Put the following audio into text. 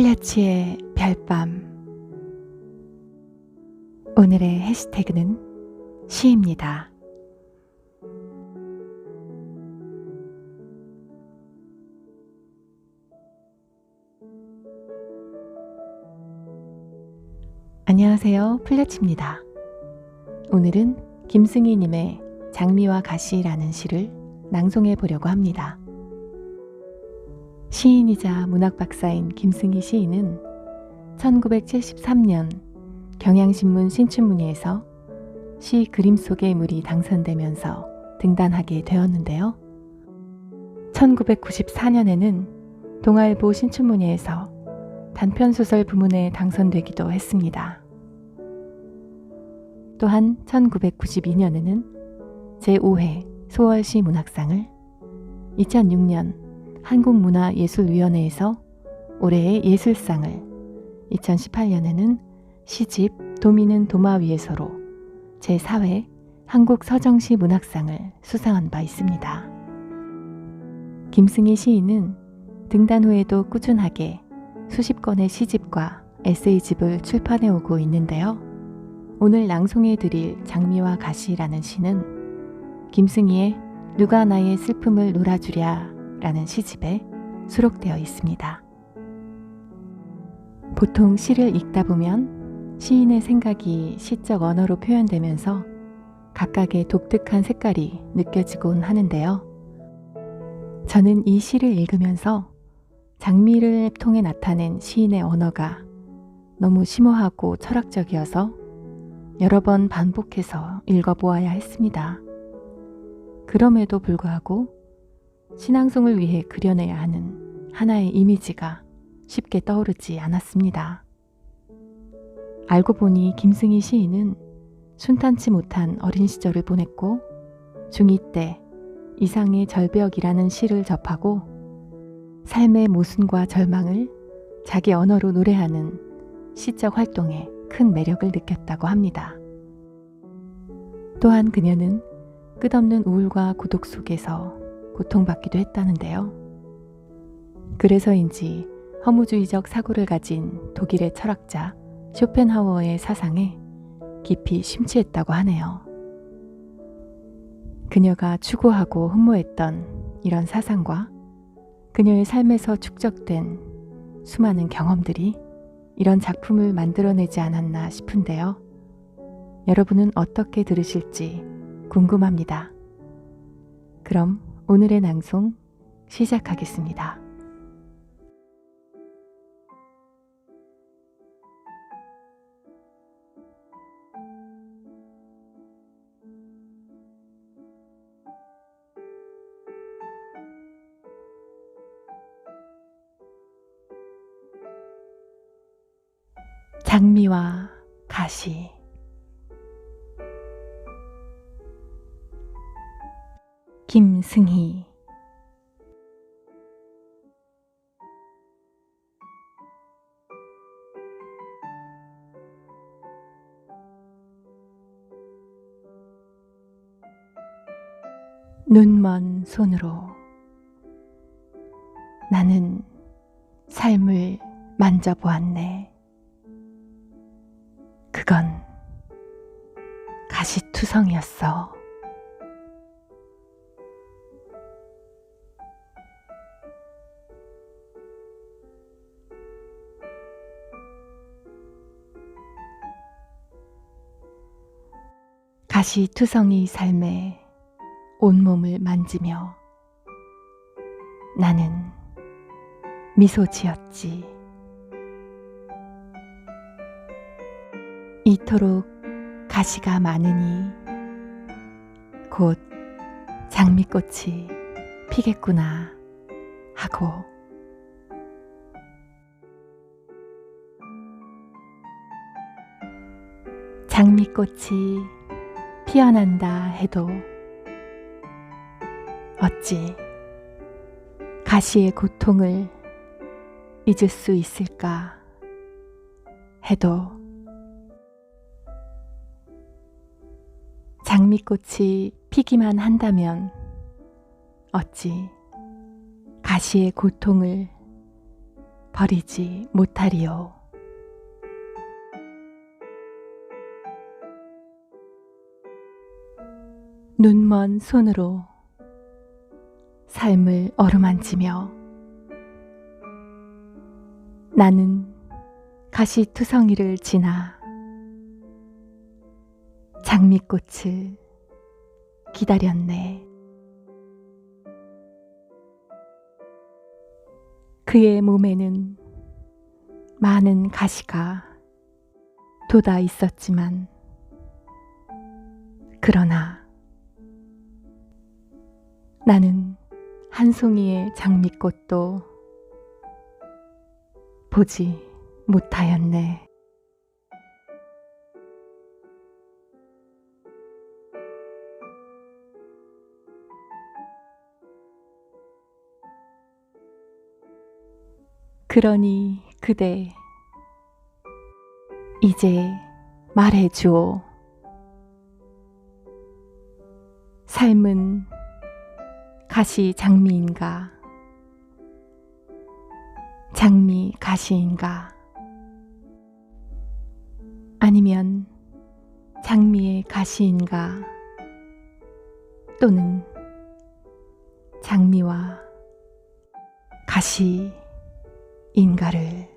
플래치의 별밤 오늘의 해시태그는 시입니다. 안녕하세요. 플래치입니다. 오늘은 김승희님의 장미와 가시라는 시를 낭송해 보려고 합니다. 시인이자 문학 박사인 김승희 시인은 1973년 경향신문 신춘문예에서 시 그림 속의 물이 당선되면서 등단하게 되었는데요. 1994년에는 동아일보 신춘문예에서 단편소설 부문에 당선되기도 했습니다. 또한 1992년에는 제5회 소월시 문학상을 2006년 한국문화예술위원회에서 올해의 예술상을 2018년에는 시집 도미는 도마 위에서로 제4회 한국서정시 문학상을 수상한 바 있습니다. 김승희 시인은 등단 후에도 꾸준하게 수십 권의 시집과 에세이집을 출판해 오고 있는데요. 오늘 낭송해 드릴 장미와 가시라는 시는 김승희의 누가 나의 슬픔을 놀아주랴 라는 시집에 수록되어 있습니다. 보통 시를 읽다 보면 시인의 생각이 시적 언어로 표현되면서 각각의 독특한 색깔이 느껴지곤 하는데요. 저는 이 시를 읽으면서 장미를 통해 나타낸 시인의 언어가 너무 심오하고 철학적이어서 여러 번 반복해서 읽어보아야 했습니다. 그럼에도 불구하고 신앙송을 위해 그려내야 하는 하나의 이미지가 쉽게 떠오르지 않았습니다. 알고 보니 김승희 시인은 순탄치 못한 어린 시절을 보냈고 중2 때 이상의 절벽이라는 시를 접하고 삶의 모순과 절망을 자기 언어로 노래하는 시적 활동에 큰 매력을 느꼈다고 합니다. 또한 그녀는 끝없는 우울과 고독 속에서 고통받기도 했다는데요. 그래서인지 허무주의적 사고를 가진 독일의 철학자 쇼펜하워의 사상에 깊이 심취했다고 하네요. 그녀가 추구하고 흠모했던 이런 사상과 그녀의 삶에서 축적된 수많은 경험들이 이런 작품을 만들어내지 않았나 싶은데요. 여러분은 어떻게 들으실지 궁금합니다. 그럼 오늘의 낭송 시작하겠습니다. 장미와 가시 김승희 눈먼 손으로 나는 삶을 만져보았네. 그건 가시투성이었어. 가시투성이 삶에 온몸을 만지며 나는 미소 지었지. 이토록 가시가 많으니 곧 장미꽃이 피겠구나 하고 장미꽃이 피어난다 해도 어찌 가시의 고통을 잊을 수 있을까 해도 장미꽃이 피기만 한다면 어찌 가시의 고통을 버리지 못하리요. 눈먼 손으로 삶을 어루만지며 나는 가시투성이를 지나 장미꽃을 기다렸네. 그의 몸에는 많은 가시가 돋아 있었지만, 그러나 나는 한 송이의 장미꽃도 보지 못하였네. 그러니 그대 이제 말해 주오. 삶은 가시 장미인가? 장미 가시인가? 아니면 장미의 가시인가? 또는 장미와 가시인가를